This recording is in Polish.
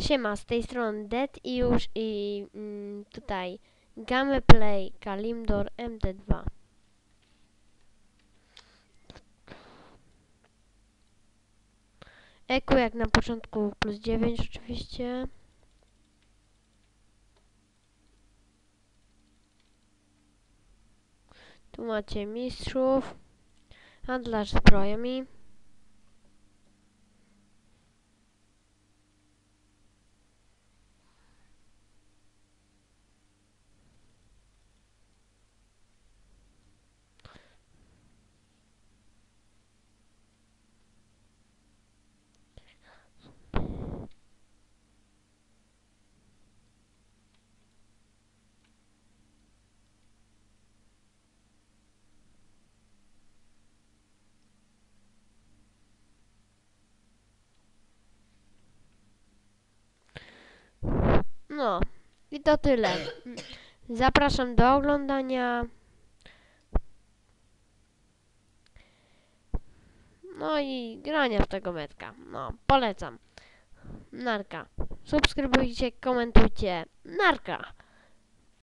Siema, z tej strony Dead i już i mm, tutaj Gameplay Kalimdor MD2. Eko jak na początku plus 9 oczywiście. Tu macie mistrzów, handlarz zbrojami. No, i to tyle. Zapraszam do oglądania. No i grania w tego metka. No, polecam. Narka. Subskrybujcie, komentujcie. Narka.